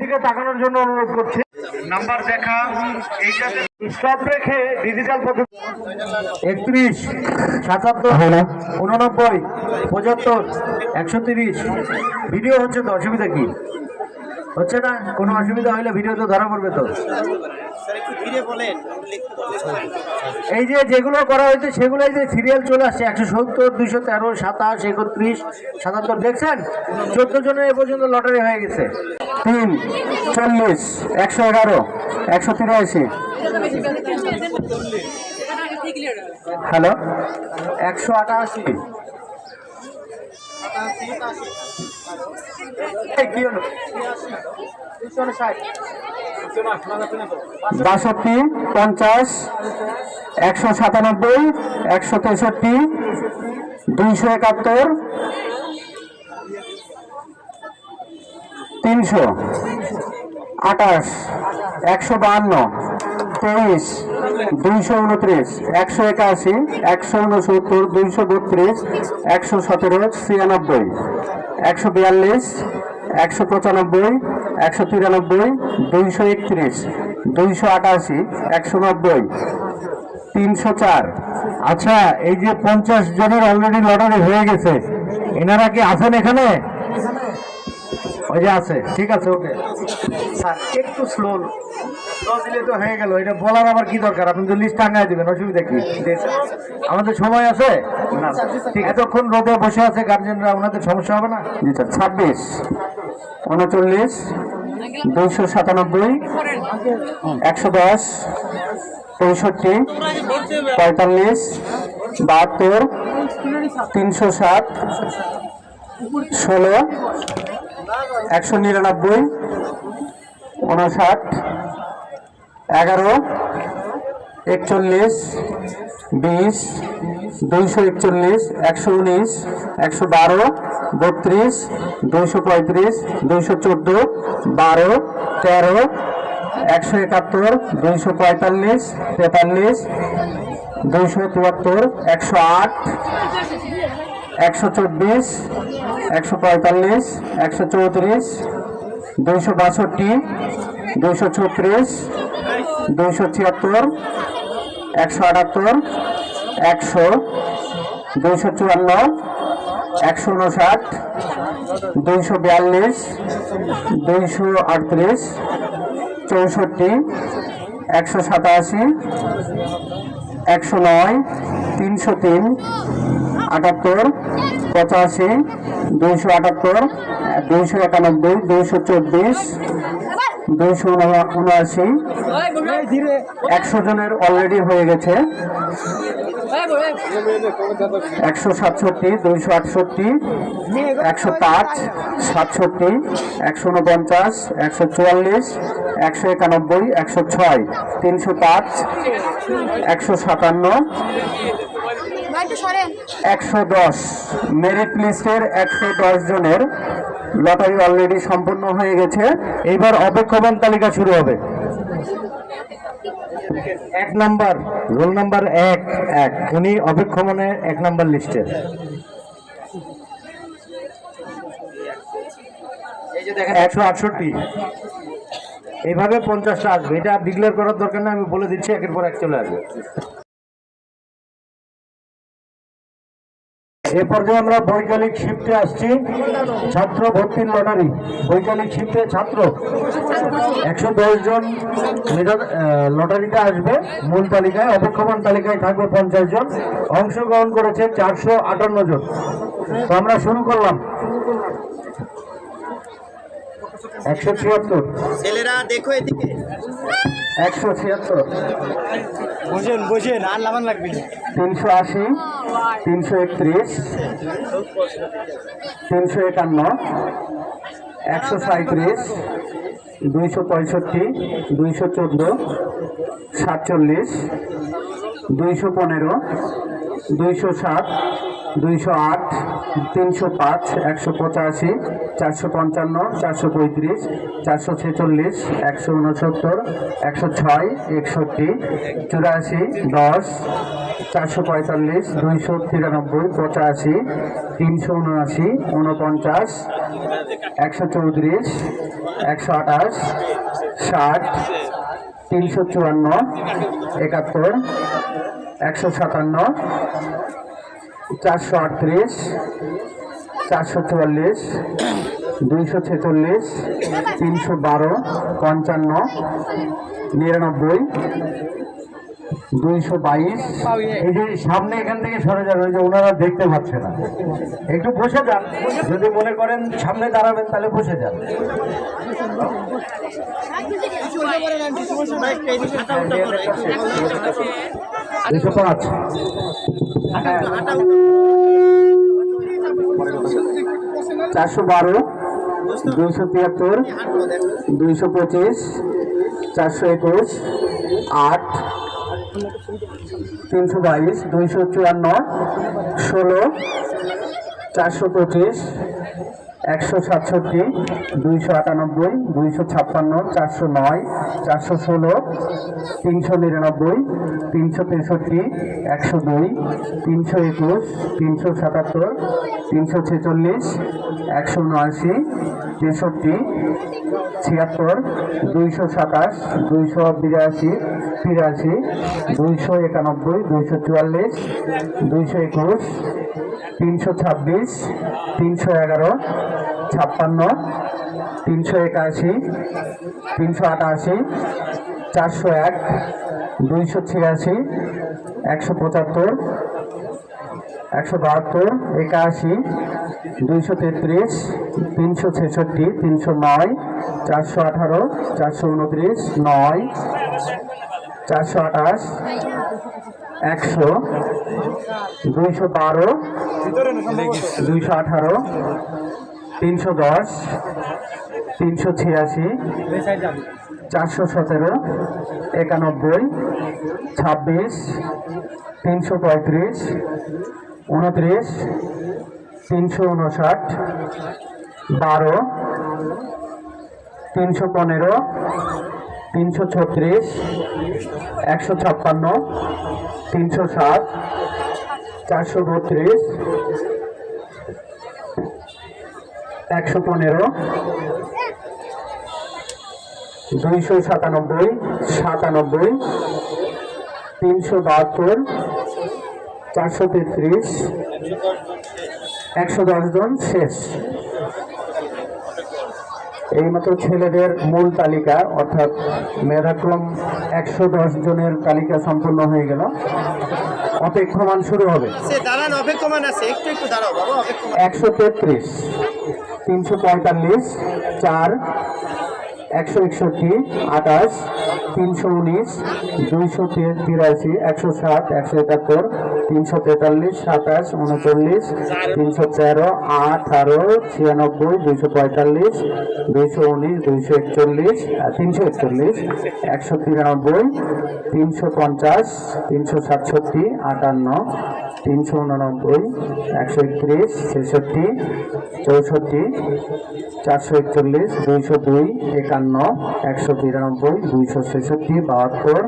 দিকে তাকানোর জন্য অনুরোধ করছি। নাম্বার দেখা এইটাতে স্টপ রেখে ডিজিটাল পদ্ধতি একত্রিশ সাতাত্তর উননব্বই পঁচাত্তর একশো তিরিশ। ভিডিও হচ্ছে তো অসুবিধা কি? হচ্ছে না কোনো অসুবিধা হলে ভিডিও তো ধরা পড়বে তো। এই যে যেগুলো করা হয়েছে সেগুলোই যে সিরিয়াল চলে আসছে একশো সত্তর দুশো তেরো সাতাশ একত্রিশ সাতাত্তর দেখছেন? চোদ্দ জনের এ পর্যন্ত লটারি হয়ে গেছে। তিন চল্লিশ একশো এগারো একশো তিরাশি। হ্যালো? একশো আটাশি। বাষট্টি, পঞ্চাশ, একশো সাতানব্বই, একশো তেষট্টি, দুইশো একাত্তর, তিনশো, আঠাশ, একশো বাহান্ন, তেইশ, দুইশো উনত্রিশ, একশো একাশি, একশো উনসত্তর, দুইশো বত্রিশ, একশো সতেরো, ছিয়ানব্বই। একশো বিয়াল্লিশ, একশো পঁচানব্বই, একশো তিরানব্বই, দুইশো একত্রিশ, দুইশো আটাশি, একশো নব্বই, তিনশো চার। আচ্ছা এই যে পঞ্চাশ জনের অলরেডি লটারি হয়ে গেছে, এনারা কি আছেন এখানে? ওই যে আছে, ঠিক আছে, ওকে। স্যার একটু স্লো স্লো দিলে তো হয়ে গেল। এটা বলার আবার কি দরকার? আপনি তো লিস্ট টাঙ্গাই দেবেন অসুবিধা কি? আমাদের সময় আছে? না ঠিক এতক্ষণ রোদে বসে আছে গার্জেনরা ওনাদের সমস্যা হবে না? জি স্যার ছাব্বিশ। উনচল্লিশ দুইশো সাতানব্বই একশো দশ পঁয়ষট্টি পঁয়তাল্লিশ বাহাত্তর তিনশো সাত ষোলো একশো নিরানব্বই উনষাট এগারো, একচল্লিশ, বিশ, দুইশো একচল্লিশ, একশো উনিশ, একশো বারো, বত্রিশ, দুইশো পঁয়ত্রিশ, দুইশো চোদ্দ, বারো, তেরো, একশো একাত্তর, দুইশো পঁয়তাল্লিশ, তেতাল্লিশ, দুইশো চুয়াত্তর, একশো আট, একশো চব্বিশ, একশো পঁয়তাল্লিশ, একশো চৌত্রিশ দুইশো বাষট্টি, দুইশো ছত্রিশ, দুইশো ছিয়াত্তর, একশো আটাত্তর, একশো, দুইশো চুয়ান্ন, একশো উনষাট, দুইশো বিয়াল্লিশ, দুইশো আটত্রিশ, চৌষট্টি, একশো সাতাশি, একশো নয়, তিনশো তিন আটাত্তর, পঁচাশি, দুইশো আটাত্তর, দুইশো একানব্বই, দুইশো চব্বিশ, দুইশো উনআশি। একশো জনের অলরেডি হয়ে গেছে। একশো সাতষট্টি, দুইশো আটষট্টি, একশো পাঁচ, সাতষট্টি, একশো উনপঞ্চাশ, একশো চুয়াল্লিশ, একশো একানব্বই, একশো ছয়, তিনশো পাঁচ, একশো সাতান্ন একশো দশ মেরিট লিস্টের একশো দশ জনের লটারি অলরেডি সম্পূর্ণ হয়ে গেছে। এইবার অপেক্ষমান তালিকা শুরু হবে। এক নাম্বার, রোল নাম্বার এক এক। উনি অপেক্ষমানে এক নাম্বার লিস্টের একশো আটষট্টি। এইভাবে পঞ্চাশটা আসবে। এটা ডিক্লেয়ার করার দরকার না আমি বলে দিচ্ছি, একের পর এক চলে আসবে। এ পর্যায়ে আমরা বৈজ্ঞানিক শিফটে আসছি। ছাত্র ভর্তির লটারি। বৈজ্ঞানিক শিফটে ছাত্র। একশো দশ জন লটারিতে আসবে। মূল তালিকায় অপেক্ষমান তালিকায় থাকবে পঞ্চাশ জন। অংশগ্রহণ করেছে চারশো আটান্ন জন। তো আমরা শুরু করলাম। একশো ছিয়াত্তর। ছেলেরা, দেখো এদিকে। একশো ছিয়াত্তর। বসেন বসেন আর লাগান লাগবে। তিনশো আশি তিনশো একত্রিশ তিনশো একান্ন একশো সাঁত্রিশ দুইশো পঁয়ষট্টি দুইশো চোদ্দ সাতচল্লিশ দুইশো পনেরো দুইশো সাত দুইশো আট তিনশো পাঁচ একশো পঁচাশি চারশো পঞ্চান্ন, চারশো পঁয়ত্রিশ, চারশো ছেচল্লিশ, একশো উনসত্তর, একশো ছয়, একষট্টি, চুরাশি, দশ, চারশো পঁয়তাল্লিশ, দুইশো তিরানব্বই, পঁচাশি, তিনশো উনআশি উনপঞ্চাশ একশো চৌত্রিশ, একশো আঠাশ, ষাট, তিনশো চুয়ান্ন, একাত্তর, একশো সাতান্ন, চারশো আটত্রিশ চারশো চুয়াল্লিশ, দুইশো ছেচল্লিশ, তিনশো বারো, পঞ্চান্ন, নিরানব্বই, দুইশো বাইশ। এই যে সামনে এখান থেকে সরে যাবে ওই যে ওনারা দেখতে পাচ্ছে না। একটু বসে যান, যদি মনে করেন সামনে দাঁড়াবেন, তাহলে বসে যান। দুশো পাঁচ চারশো বারো, দুইশো তিয়াত্তর, দুইশো পঁচিশ, চারশো একুশ, আট, তিনশো বাইশ, দুইশো চুয়ান্ন, ষোলো, চারশো পঁচিশ একশো সাতষট্টি, দুইশো আটানব্বই, দুইশো ছাপ্পান্ন, চারশো নয়, চারশো ষোলো, তিনশো নিরানব্বই, তিনশো তেষট্টি, একশো দুই, তিনশো একুশ, তিনশো সাতাত্তর, তিনশো ছেচল্লিশ একশো উনআশি তেষট্টি, ছিয়াত্তর, দুইশো সাতাশ, দুইশো বিরাশি, তিরাশি, দুইশো একানব্বই, দুইশো চুয়াল্লিশ, দুইশো একুশ, তিনশো ছাব্বিশ, তিনশো এগারো, ছাপ্পান্ন, তিনশো একাশি, তিনশো আটাশি, চারশো এক, দুইশো ছিয়াশি, একশো পঁচাত্তর একশো বাহাত্তর, একাশি, দুইশো তেত্রিশ, তিনশো ছেষট্টি, তিনশো নয়, চারশো আঠারো, চারশো উনত্রিশ, নয়, চারশো আঠাশ, একশো, দুইশো বারো, দুইশো আঠারো, তিনশো দশ, তিনশো ছিয়াশি, চারশো সতেরো, একানব্বই, ছাব্বিশ, তিনশো পঁয়ত্রিশ উনত্রিশ, তিনশো উনষাট, বারো, তিনশো পনেরো, তিনশো ছত্রিশ, একশো ছাপ্পান্ন, তিনশো সাত, চারশো বত্রিশ, একশো পনেরো, দুইশো সাতানব্বই সাতানব্বই, তিনশো বাহাত্তর চারশো তেত্রিশ একশো দশ জন শেষ। এইমাত্র ছেলেদের মূল তালিকা অর্থাৎ মেধাক্রম একশো দশ জনের তালিকা সম্পূর্ণ হয়ে গেল। অপেক্ষমান শুরু হবে। একশো তেত্রিশ তিনশো পঁয়তাল্লিশ চার একশো একষট্টি, আঠাশ, তিনশো উনিশ, দুইশো তিরাশি, একশো সাত একশো একাত্তর, তিনশো তেতাল্লিশ, সাতাশ, উনচল্লিশ, তিনশো তেরো আঠারো, ছিয়ানব্বই, দুইশো পঁয়তাল্লিশ, দুইশো উনিশ, দুইশো একচল্লিশ তিনশো একচল্লিশ, একশো তিরানব্বই, তিনশো পঞ্চাশ, তিনশো সাতষট্টি, আটান্ন, তিনশো উননব্বই, একশো একত্রিশ, ছেষট্টি, চৌষট্টি, চারশো একচল্লিশ, দুইশো দুই, একান্ন একশো বিরানব্বই, দুইশো ছেষট্টি, বাহাত্তর,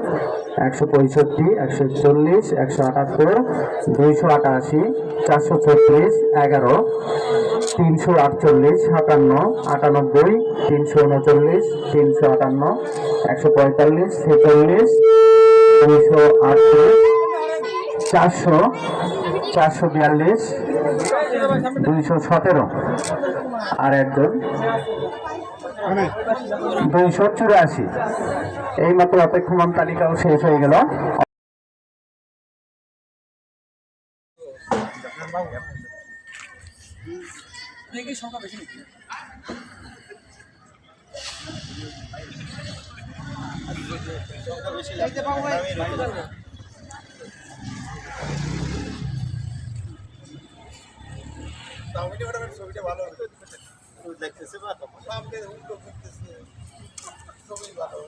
একশো পঁয়ষট্টি, একশো একচল্লিশ, একশো আটাত্তর, দুইশো আটাশি, চারশো ছত্রিশ, এগারো, তিনশো আটচল্লিশ, সাতান্ন, আটানব্বই, তিনশো উনচল্লিশ, তিনশো আটান্ন, একশো পঁয়তাল্লিশ, ছেচল্লিশ, দুইশো আটত্রিশ, চারশো চারশো বিয়াল্লিশ, দুইশো সতেরো। আর একজন? দুইশো চুরাশি। এই মাত্র অপেক্ষমান তালিকাও শেষ হয়ে গেল। ছবিটা ভালো দেখতেছে বা সামনে উল্টো করতেছে ছবি ভালো।